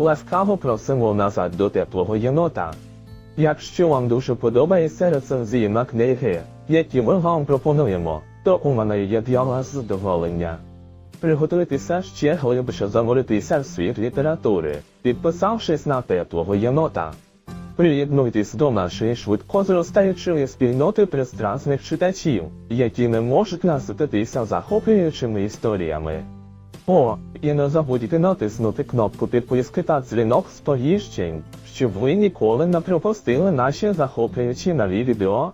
Ласкаво просимо назад до теплого єнота. Якщо вам дуже подобається рецензії книги, які ми вам пропонуємо, то у мене є для вас задоволення. Приготуйтеся ще глибше зануритися в світ літератури, підписавшись на теплого єнота. Приєднуйтесь до нашої швидко зростаючої спільноти пристрасних читачів, які не можуть насититися захоплюючими історіями. О, і не забудьте натиснути кнопку підписки та дзвінок сповіщень, щоб ви ніколи не пропустили наші захоплюючі нові відео.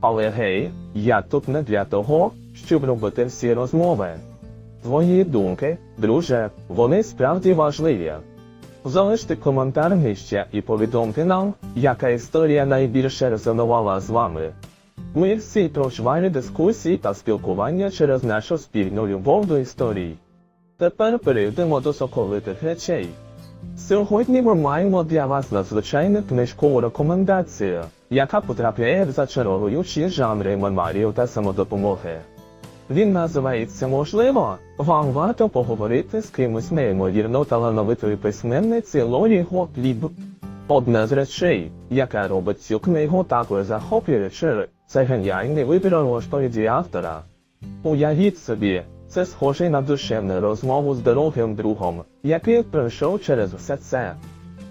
Але гей, я тут не для того, щоб робити всі розмови. Твої думки, друже, вони справді важливі. Залиште коментар нижче і повідомте нам, яка історія найбільше резонувала з вами. Ми всі проживали дискусії та спілкування через нашу спільну любов до історій. Тепер перейдемо до соковитих речей. Сьогодні ми маємо для вас надзвичайну книжкову рекомендацію, яка потрапляє в зачаровуючі жанри мемарів та самодопомоги. Він називається Можливо, вам варто поговорити з кимось неймовірно талановитої письменниці Лорі Готліб. Одна з речей, яка робить цю книгу такою захоплюючою, це геніальний вибір розповіді автора. Уявіть собі, це схоже на душевну розмову з дорогим другом, який пройшов через все це.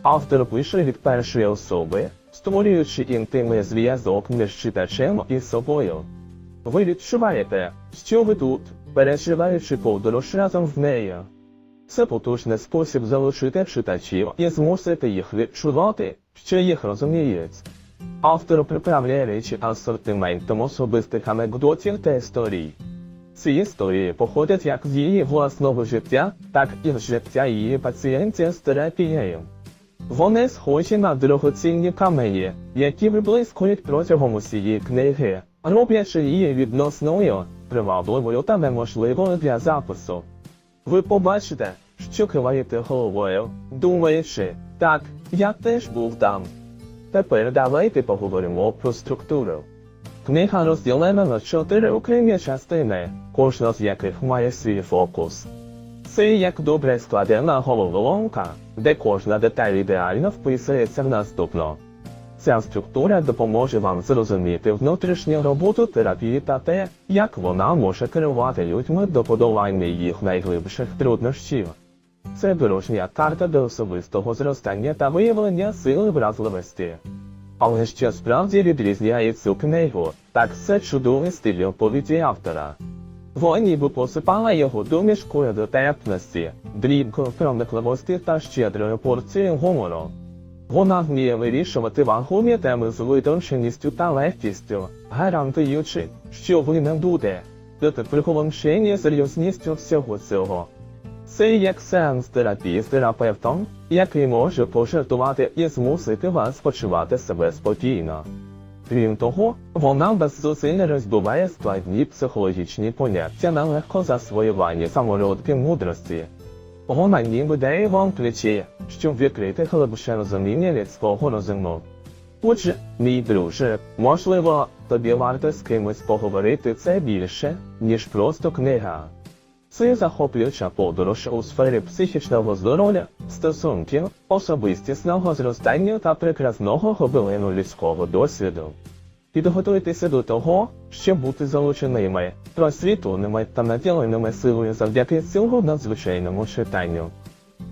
Автор пише від першої особи, створюючи інтимний зв'язок між читачем і собою. Ви відчуваєте, що ви тут, переживаючи подорож разом з нею. Це потужний спосіб залучити читачів і змусити їх відчувати, що їх розуміють. Автор приправляє речі асортиментом особистих анекдотів та історій. Ці історії походять як з її власного життя, так і з життя її пацієнтів з терапією. Вони схожі на дорогоцінні камені, які виблискують протягом усієї книги, роблячи її відносною, привабливою та неможливою для запису. Ви побачите, що киваєте головою, думаючи, так, я теж був там. Тепер давайте поговоримо про структуру. Книга розділена на чотири окремі частини, кожна з яких має свій фокус. Це як добре складена головоломка, де кожна деталь ідеально вписується в наступну. Ця структура допоможе вам зрозуміти внутрішню роботу терапії та те, як вона може керувати людьми до подолання їх найглибших труднощів. Це дорожня карта до особистого зростання та виявлення сили вразливості. Але що справді відрізняє цю книгу, так це чудовий стиль оповіді автора. Вона ніби посипала його домішкою дотепності, дрібкою проникливості та щедрою порцією гумору. Вона вміє вирішувати вагомі теми з витонченістю та легкістю, гарантуючи, що ви не будете приголомшені серйозністю всього цього. Це як сеанс терапії з терапевтом, який може пожартувати і змусити вас почувати себе спокійно. Крім того, вона без зусиль розбиває складні психологічні поняття на легко засвоюванні самородки мудрості. Вона ніби дає вам ключі, щоб відкрити глибше розуміння людського розуму. Отже, мій друже, можливо, тобі варто з кимось поговорити це більше, ніж просто книга. Це захоплююча подорож у сфері психічного здоров'я, стосунків, особистісного зростання та прекрасного гобелину людського досвіду. Підготуйтеся до того, щоб бути залученими, просвітленими та наділеними силою завдяки цього надзвичайному читанню.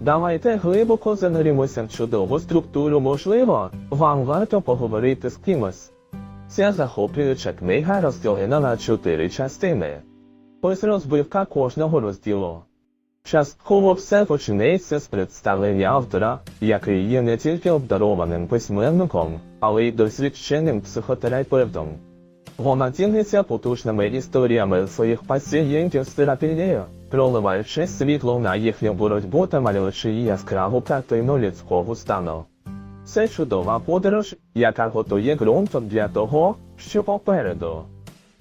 Давайте глибоко занурімося в чудову структуру, можливо, вам варто поговорити з кимось. Ця захоплююча книга розділена на чотири частини. Ось розбивка кожного розділу. Частково все починається з представлення автора, який є не тільки обдарованим письменником, але й досвідченим психотерапевтом. Вона ділиться потужними історіями своїх пацієнтів з терапією, проливаючи світло на їхню боротьбу та малюючи яскраву картину людського стану. Це чудова подорож, яка готує ґрунт для того, що попереду.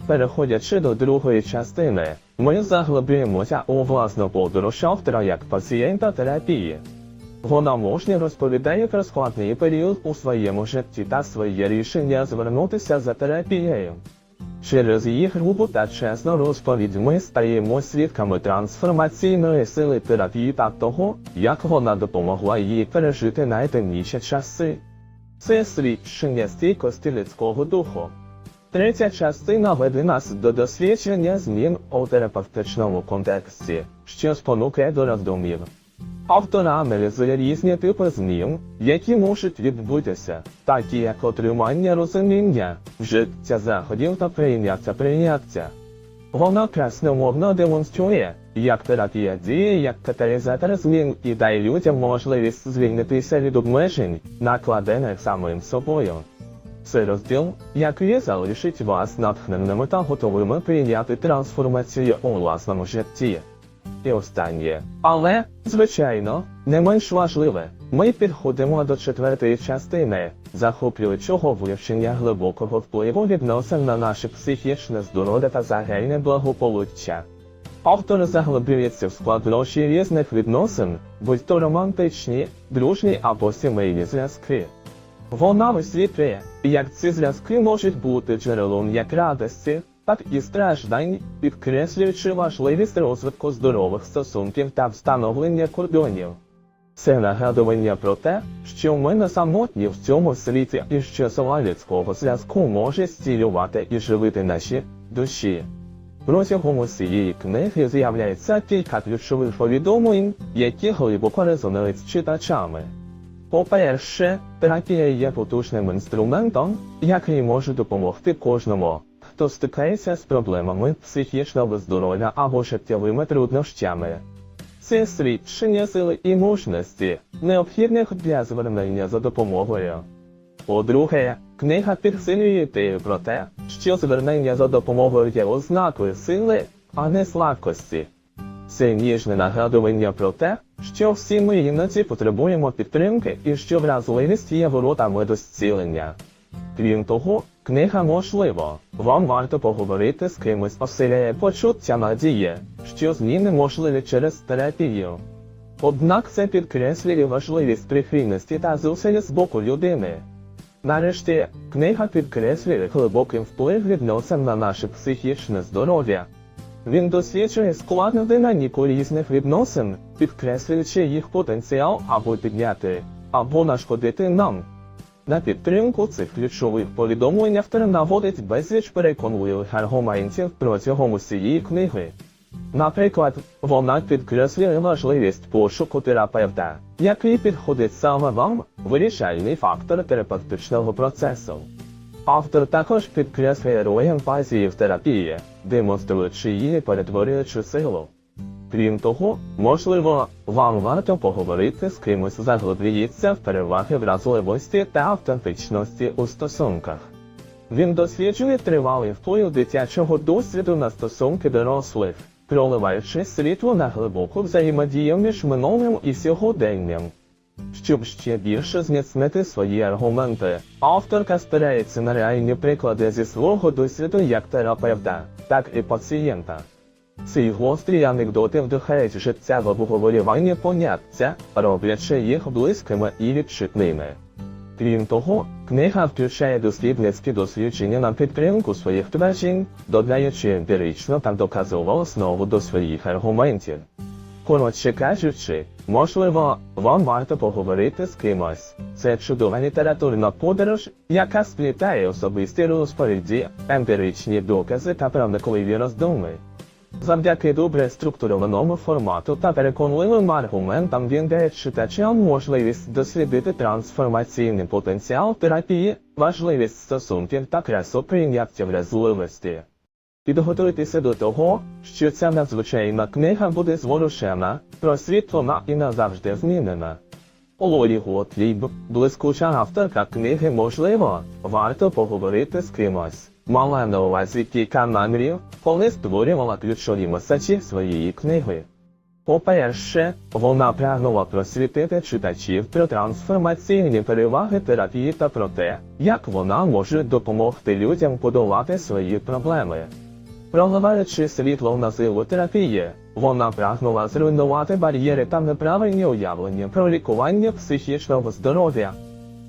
Переходячи до другої частини, ми заглиблюємося у власну подорож автора як пацієнта терапії. Вона мужньо розповідає про складний період у своєму житті та своє рішення звернутися за терапією. Через її грубу та чесну розповідь ми стаємо свідками трансформаційної сили терапії та того, як вона допомогла їй пережити найтемніші часи. Це свідчення стійкості людського духу. Третя частина веде нас до дослідження змін у терапевтичному контексті, що спонукає до роздумів. Автор аналізує різні типи змін, які можуть відбутися, такі як отримання розуміння, вжиття заходів та прийняття прийняття. Вона красномовно демонструє, як терапія діє як каталізатор змін і дає людям можливість звільнитися від обмежень, накладених самим собою. Цей розділ, який залишить вас натхненими та готовими прийняти трансформацію у власному житті. І останнє. Але, звичайно, не менш важливе, ми підходимо до четвертої частини, захоплюючого вивчення глибокого впливу відносин на наше психічне здоров'я та загальне благополуччя. Автор заглиблюється в складнощі різних відносин, будь то романтичні, дружні або сімейні зв'язки. Вона висвітлює, як ці зв'язки можуть бути джерелом як радості, так і страждань, підкреслюючи важливість розвитку здорових стосунків та встановлення кордонів. Це нагадування про те, що ми не самотні в цьому світі і що сила людського зв'язку може стілювати і живити наші душі. Протягом усієї книги з'являється кілька ключових повідомлень, які глибоко резонують з читачами. По-перше, терапія є потужним інструментом, який може допомогти кожному, хто стикається з проблемами психічного здоров'я або життєвими труднощами. Це свідчення сили і мужності, необхідних для звернення за допомогою. По-друге, книга підсилює ідею про те, що звернення за допомогою є ознакою сили, а не слабкості. Це ніжне нагадування про те, що всі ми іноді потребуємо підтримки і що вразливість є воротами до зцілення. Крім того, книга можливо, вам варто поговорити з кимось посиляє почуття надії, що зміни можливі через терапію. Однак це підкреслює важливість прихильності та зусиль з боку людини. Нарешті, книга підкреслює глибокий вплив відносин на наше психічне здоров'я. Він досліджує складну динаміку різних відносин, підкреслюючи їх потенціал або підняти, або нашкодити нам. На підтримку цих ключових повідомлень автор наводить безліч переконливих аргументів протягом усієї книги. Наприклад, вона підкреслює важливість пошуку терапевта, який підходить саме вам, вирішальний фактор терапевтичного процесу. Автор також підкреслює роль емпатії в терапії, демонструючи її перетворюючу силу. Крім того, можливо, вам варто поговорити з кимось заглиблюється в переваги вразливості та автентичності у стосунках. Він досліджує тривалий вплив дитячого досвіду на стосунки дорослих, проливаючи світло на глибоку взаємодію між минулим і сьогоденням. Щоб ще більше зміцнити свої аргументи, авторка спирається на реальні приклади зі свого досвіду як терапевта, так і пацієнта. Ці гострі анекдоти вдихають життєве обговорювання поняття, роблячи їх близькими і відчутними. Крім того, книга включає дослідницькі дослідження на підтримку своїх тверджень, додаючи емпіричну та доказову основу до своїх аргументів. Коротше кажучи, можливо, вам варто поговорити з кимось. Це чудова літературна подорож, яка сплітає особисті розповіді, емпіричні докази та правдикливі роздуми. Завдяки добре структурованому формату та переконливим аргументам він дає читачам можливість дослідити трансформаційний потенціал терапії, важливість стосунків та красу прийняття вразливості. Підготуйтеся до того, що ця надзвичайна книга буде зворушена, просвітлена і назавжди змінена. Лорі Готліб, блискуча авторка книги можливо, варто поговорити з кимось. Мала на увазі кілька намірів, коли створювала ключові меседжі своєї книги. По-перше, вона прагнула просвітити читачів про трансформаційні переваги терапії та про те, як вона може допомогти людям подолати свої проблеми. Проливаючи світло на силу терапії, вона прагнула зруйнувати бар'єри та неправильні уявлення про лікування психічного здоров'я.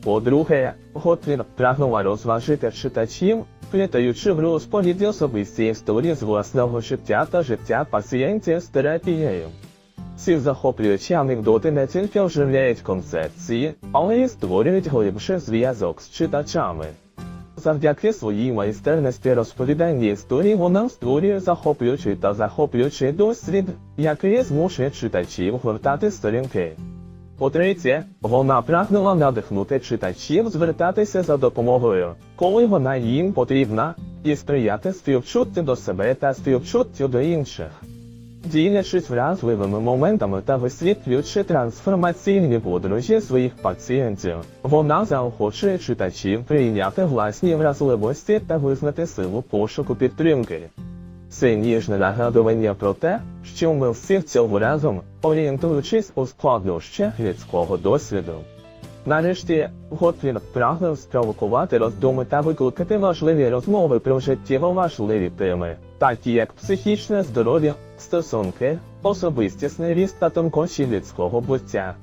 По-друге, Готлін прагнула розважити читачів, плітаючи в розповіді особисті історії з власного життя та життя пацієнтів з терапією. Ці захоплюючі анекдоти не тільки оживляють концепції, але й створюють глибший зв'язок з читачами. Завдяки своїй майстерності розповідання історії вона створює захоплюючий та захоплюючий досвід, який змушує читачів гортати сторінки. По-третє, вона прагнула надихнути читачів звертатися за допомогою, коли вона їм потрібна, і сприяти співчуттю до себе та співчуттю до інших. Ділячись вразливими моментами та висвітлюючи трансформаційні подорожі своїх пацієнтів, вона заохочує читачів прийняти власні вразливості та визнати силу пошуку підтримки. Це ніжне нагадування про те, що ми всі цього разом, орієнтуючись у складнощах людського досвіду. Нарешті, Готфрід прагнув спровокувати роздуми та викликати важливі розмови про життєво важливі теми, такі як психічне здоров'я, стосунки, особистісний ріст та тонкощі людського буття.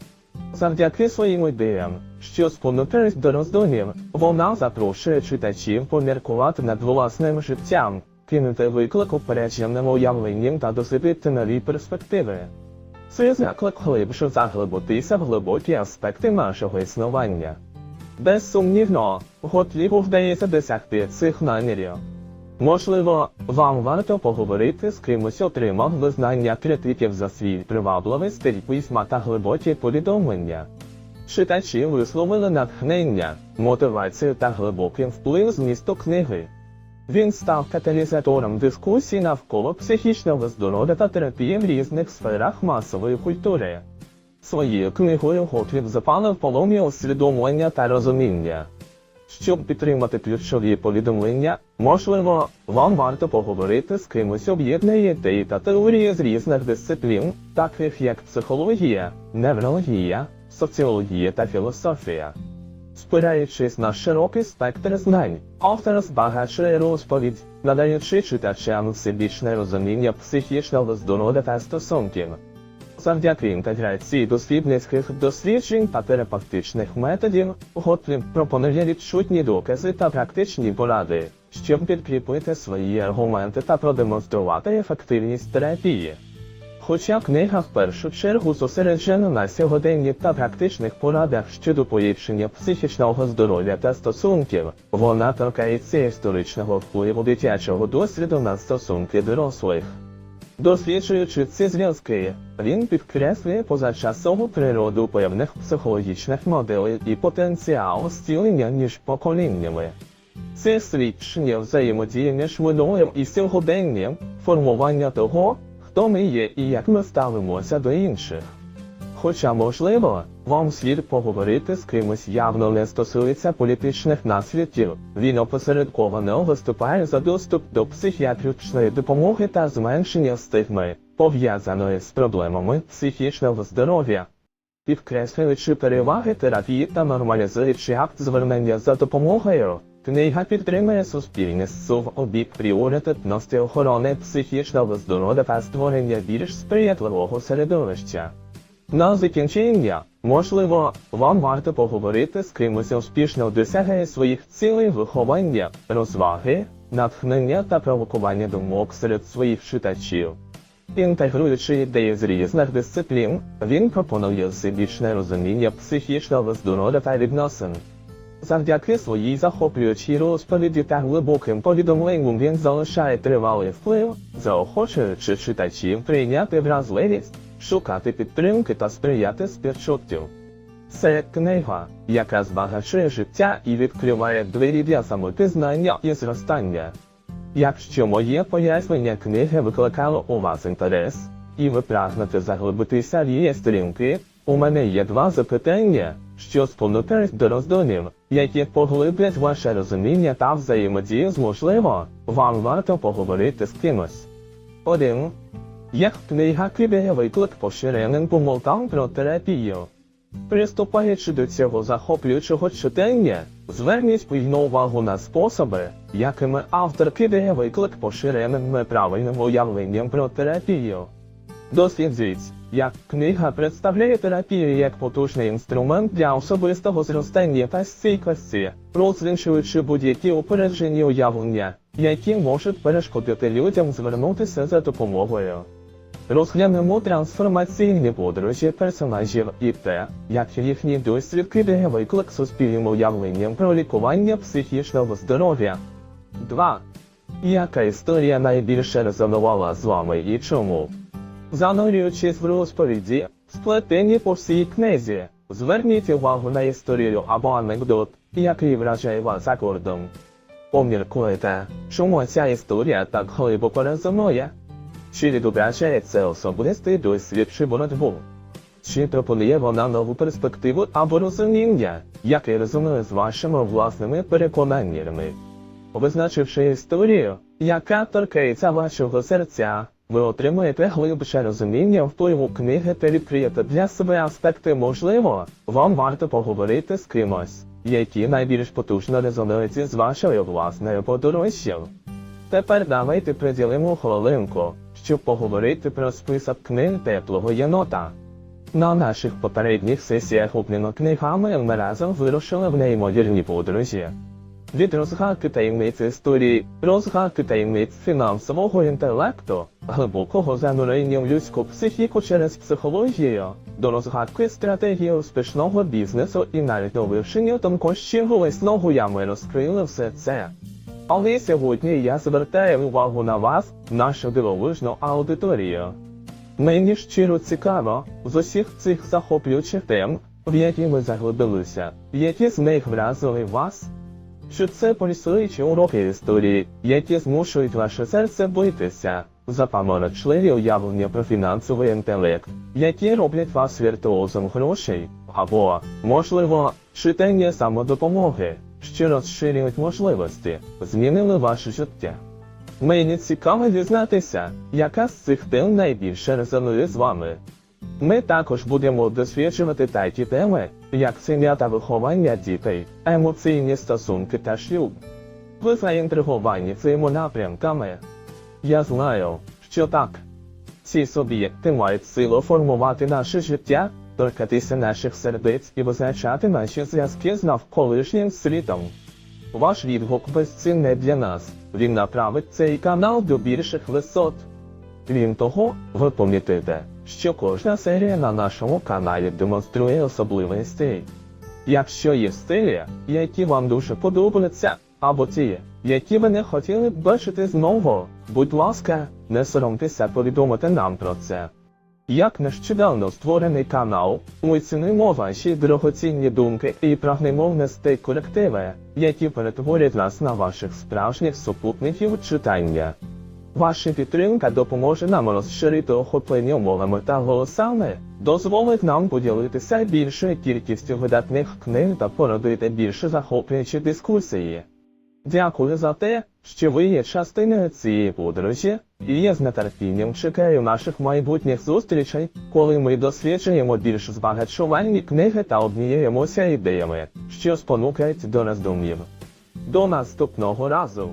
Завдяки своїм ідеям, що спонукають до роздумів, вона запрошує читачів поміркувати над власним життям, кинути виклик упередженим уявленням та дослідити нові перспективи. Це заклик глибше заглибитися в глибокі аспекти нашого існування. Безсумнівно, Готліву вдається досягти цих намірів. Можливо, вам варто поговорити з кимось отримав визнання критиків за свій привабливий стиль письма та глибокі повідомлення. Читачі висловили натхнення, мотивацію та глибокий вплив змісту книги. Він став каталізатором дискусій навколо психічного здоров'я та терапії в різних сферах масової культури. Своєю книгою Готліб запалив полум'я усвідомлення та розуміння. Щоб підтримати ключові повідомлення, можливо, вам варто поговорити з кимось об'єднає ідеї та теорії з різних дисциплін, таких як психологія, неврологія, соціологія та філософія. Спираючись на широкий спектр знань, автор збагачує розповідь, надаючи читачам всебічне розуміння психічного здоров'я та стосунків. Завдяки інтеграції дослідницьких досліджень та терапевтичних методів, Готліб пропонує відчутні докази та практичні поради, щоб підкріпити свої аргументи та продемонструвати ефективність терапії. Хоча книга в першу чергу зосереджена на сьогоденні та практичних порадах щодо поліпшення психічного здоров'я та стосунків, вона торкається історичного впливу дитячого досвіду на стосунки дорослих. Досліджуючи ці зв'язки, він підкреслює позачасову природу певних психологічних моделей і потенціал зцілення між поколіннями. Це свідчення взаємодії між минулим і сьогоденням, формування того, хто ми є і як ми ставимося до інших. Хоча, можливо, вам слід поговорити з кимось явно не стосується політичних наслідків, він опосередковано виступає за доступ до психіатричної допомоги та зменшення стигми, пов'язаної з проблемами психічного здоров'я. Підкреслюючи переваги терапії та нормалізуючи акт звернення за допомогою, книга підтримує суспільництво в обік пріоритетності охорони психічного здоров'я та створення більш сприятливого середовища. На закінчення, можливо, вам варто поговорити з кимось успішно досягає своїх цілей виховання, розваги, натхнення та провокування думок серед своїх читачів. Інтегруючи ідеї з різних дисциплін, він пропонує всебічне розуміння психічного здоров'я та відносин. Завдяки своїй захоплюючій розповіді та глибоким повідомленням він залишає тривалий вплив, заохочуючи читачів прийняти вразливість, шукати підтримки та сприяти співчуттю. Це книга, яка збагачує життя і відкриває двері для самопізнання і зростання. Якщо моє пояснення книги викликало у вас інтерес, і ви прагнете заглибитися в її сторінки, у мене є два запитання, що спонукають до роздумів, які поглиблять ваше розуміння та взаємодію з можливо, вам варто поговорити з кимось. 1. Як книга кидає виклик поширеним помилкам про терапію. Приступаючи до цього захоплюючого читання, зверніть пильну увагу на способи, якими автор кидає виклик поширеним неправильним уявленням про терапію. Досліджіть, як книга представляє терапію як потужний інструмент для особистого зростання та стійкості, розрішуючи будь-які упереджені уявлення, які можуть перешкодити людям звернутися за допомогою. Розглянемо трансформаційні подорожі персонажів і те, як їхній досвід кидає виклик суспільним уявленням про лікування психічного здоров'я. 2. Яка історія найбільше резонувала з вами і чому? Занурюючись в розповіді, сплетені по всій книзі, зверніть увагу на історію або анекдот, який вражає вас акордом. Поміркуйте, чому ця історія так глибоко резонує? Чи відображає це чи боротьбу? Чи пропонує вона нову перспективу або розуміння, яке резонує з вашими власними переконаннями? Визначивши історію, яка торкається вашого серця, ви отримаєте глибше розуміння впливу книги та відкриєте для себе аспекти можливо, вам варто поговорити з кимось, які найбільш потужно резонують з вашою власною подорожжю. Тепер давайте приділимо хвилинку, щоб поговорити про список книг теплого єнота. На наших попередніх сесіях обміну книгами ми разом вирушили в неймовірні подорожі. Від розгадки таємниць історії, розгадки таємниць фінансового інтелекту, глибокого занурення в людську психіку через психологію, до розгадки стратегії успішного бізнесу і навіть до вивчення тонкощів лисного ями розкрили все це. Але сьогодні я звертаю увагу на вас, нашу дивовижну аудиторію. Мені щиро цікаво з усіх цих захоплюючих тем, в які ми заглибилися, які з них вразили вас. Що це полісуючі уроки історії, які змушують ваше серце битися, запаморочливі уявлення про фінансовий інтелект, які роблять вас віртуозом грошей, або, можливо, читання самодопомоги, що розширюють можливості, змінили ваше життя. Мені цікаво дізнатися, яка з цих тем найбільше резонує з вами. Ми також будемо досліджувати такі теми, як сім'я та виховання дітей, емоційні стосунки та шлюб. Ви заінтриговані цими напрямками. Я знаю, що так. Ці суб'єкти мають силу формувати наше життя, торкатися наших сердець і визначати наші зв'язки з навколишнім світом. Ваш відгук безцінний для нас. Він направить цей канал до більших висот. Крім того, ви помітите, що кожна серія на нашому каналі демонструє особливий стиль. Якщо є стилі, які вам дуже подобаються, або ті, які ви не хотіли б бачити знову, будь ласка, не соромтеся повідомити нам про це. Як нещодавно створений канал, ми цінуємо ваші дорогоцінні думки і прагнемо внести корективи, які перетворять нас на ваших справжніх супутників читання. Ваша підтримка допоможе нам розширити охоплення мовами та голосами, дозволить нам поділитися більшою кількістю видатних книг та породити більше захоплюючі дискусії. Дякую за те, що ви є частиною цієї подорожі, і я з нетерпінням чекаю наших майбутніх зустрічей, коли ми досліджуємо більш збагачувальні книги та обміняємося ідеями, що спонукають до роздумів. До наступного разу!